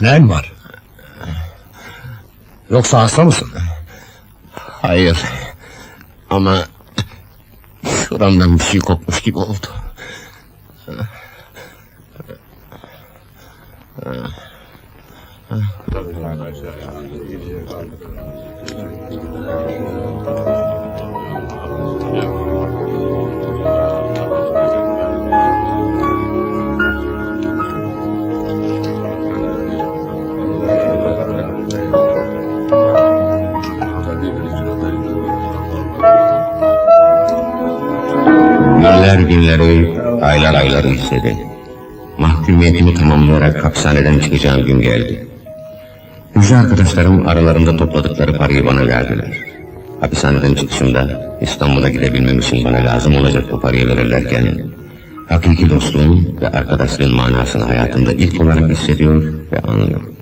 Neyin var? Yoksa hasta mısın? Hayır. Ama şuramdan bir şey kopmuş gibi oldu. Günler istedi. Mahkumiyetimi tamamlayarak hapishaneden çıkacağım gün geldi. Yüce arkadaşlarım aralarında topladıkları parayı bana verdiler. Hapishaneden çıkışımda İstanbul'a gidebilmem için bana lazım olacak bu parayı verirlerken hakiki dostluğun ve arkadaşlığın manasını hayatımda ilk olarak hissediyor ve anlıyorum.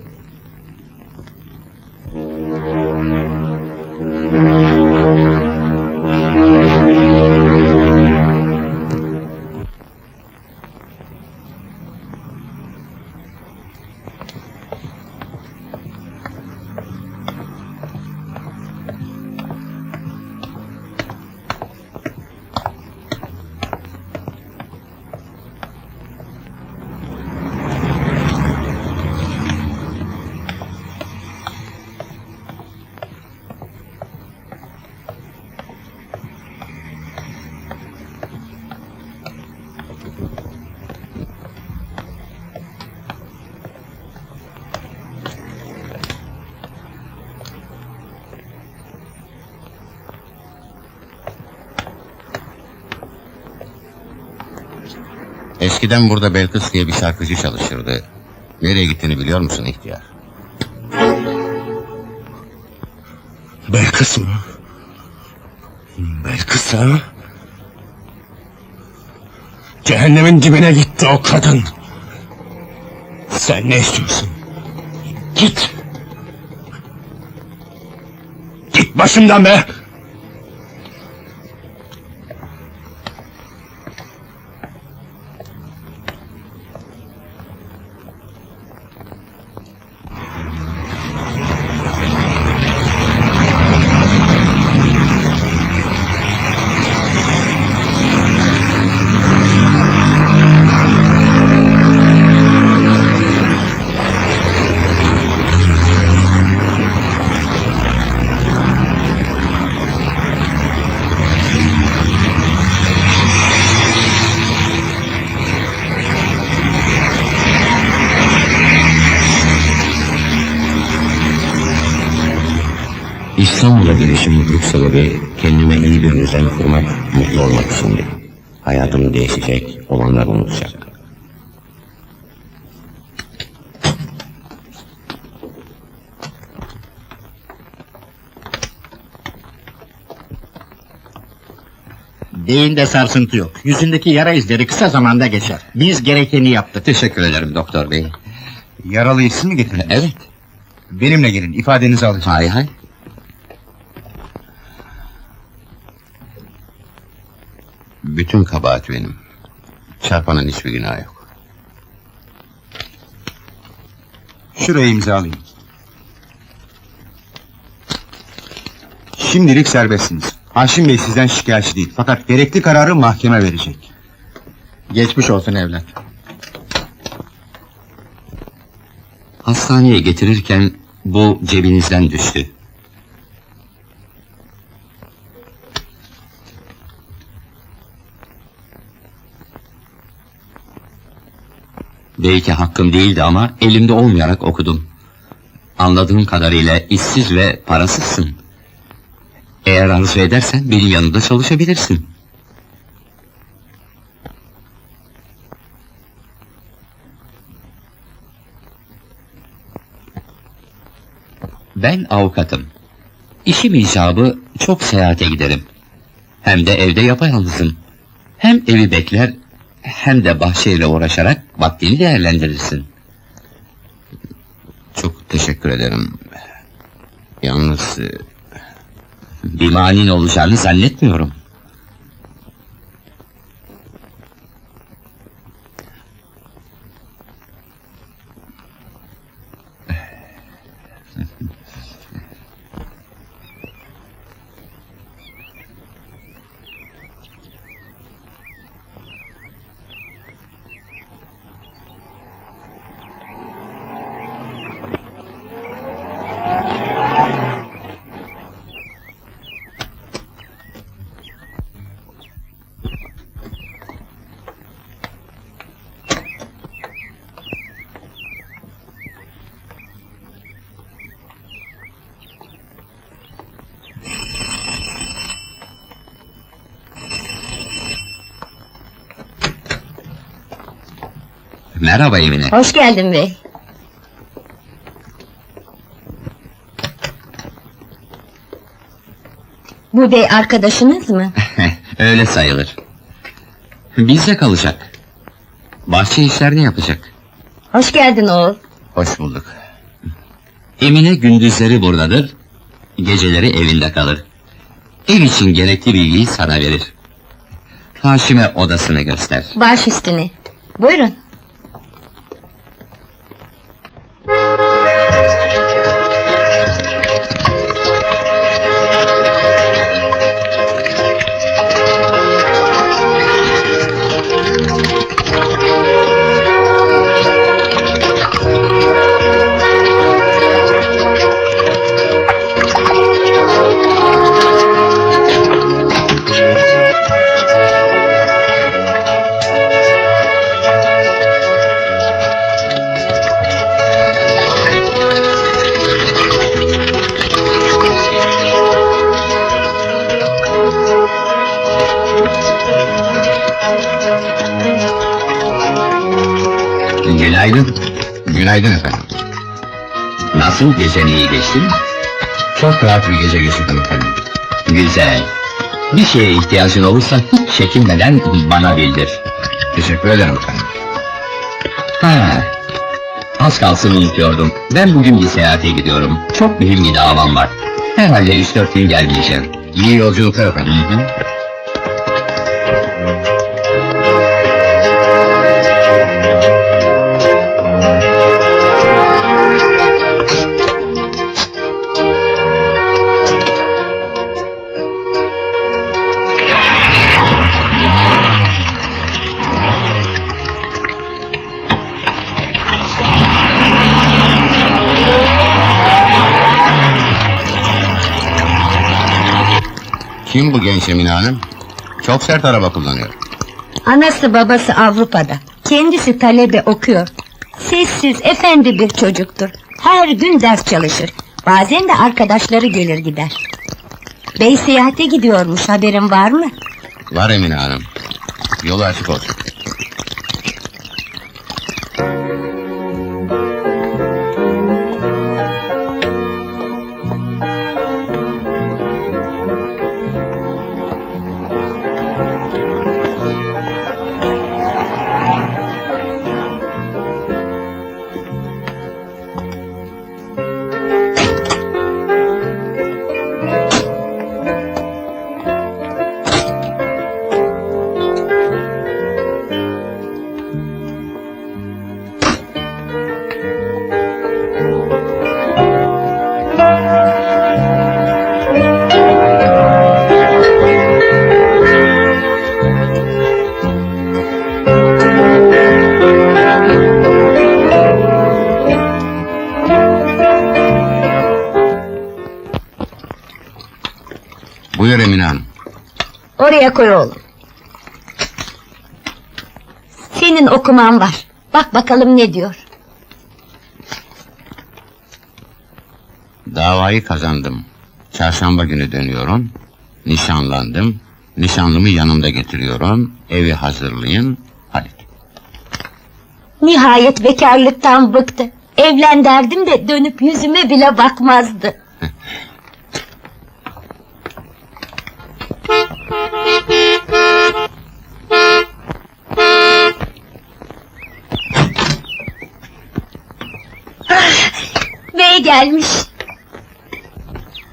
Eskiden burada Belkıs diye bir şarkıcı çalışırdı. Nereye gittiğini biliyor musun ihtiyar? Belkıs mı? Belkıs ha? Cehennemin dibine gitti o kadın. Sen ne istiyorsun? Git. Git başımdan be. İstanbul'a gelişim mutluluk sebebi kendime iyi bir düzen kurmak, mutlu olmak içindi. Hayatım değişecek, olanlar unutacak. Beyinde sarsıntı yok. Yüzündeki yara izleri kısa zamanda geçer. Biz gerekeni yaptık. Teşekkür ederim doktor bey. Yaralıyı siz mi getirdiniz? Evet, Benimle gelin, ifadenizi alacağım. hay hay. Bütün kabahat benim. Çarpanın hiçbir günahı yok. Şuraya imzalayın. Şimdilik serbestsiniz. Haşim Bey sizden şikayetçi değil. Fakat gerekli kararı mahkeme verecek. Geçmiş olsun evlat. Hastaneye getirirken bu cebinizden düştü. Belki hakkım değildi ama elimde olmayarak okudum. Anladığım kadarıyla işsiz ve parasızsın. Eğer arzu edersen benim yanımda çalışabilirsin. Ben avukatım. İşim icabı çok seyahate giderim. Hem de evde yapayalnızım. Hem evi bekler hem de bahçeyle uğraşarak vaktini değerlendirirsin. Çok teşekkür ederim. Yalnız... e, Bir manin olacağını zannetmiyorum. Merhaba Emine. Hoş geldin bey. Bu bey arkadaşınız mı? Öyle sayılır. Bizde kalacak. Bahçe işlerini yapacak. Hoş geldin oğul. Hoş bulduk. Emine gündüzleri buradadır, geceleri evinde kalır. Ev için gerekli bilgiyi sana verir. Haşime odasını göster. Baş üstüne. Buyurun. Günaydın efendim. Nasıl gecen iyi geçti mi? Çok rahat bir gece geçirdim efendim. Güzel. Bir şeye ihtiyacın olursa hiç çekinmeden bana bildir. Teşekkür ederim efendim. Ha, az kalsın unutuyordum. Ben bugün bir seyahate gidiyorum. Çok mühim bir davam var. Herhalde 3-4 gün gelmeyeceğim. İyi yolculuklar efendim. Hı hı. Kim bu genç Emine Hanım? Çok sert araba kullanıyor. Anası babası Avrupa'da. Kendisi talebe okuyor. Sessiz, efendi bir çocuktur. Her gün ders çalışır. Bazen de arkadaşları gelir gider. Bey seyahate gidiyormuş haberin var mı? Var Emine Hanım. Yolu açık olsun. Buyur Emine Hanım. Oraya koy oğlum. Senin okuman var. Bak bakalım ne diyor. Davayı kazandım. Çarşamba günü dönüyorum. Nişanlandım. Nişanlımı yanımda getiriyorum. Evi hazırlayın. Hadi. Nihayet bekarlıktan bıktı. Evlen derdim de dönüp yüzüme bile bakmazdı. Gelmiş.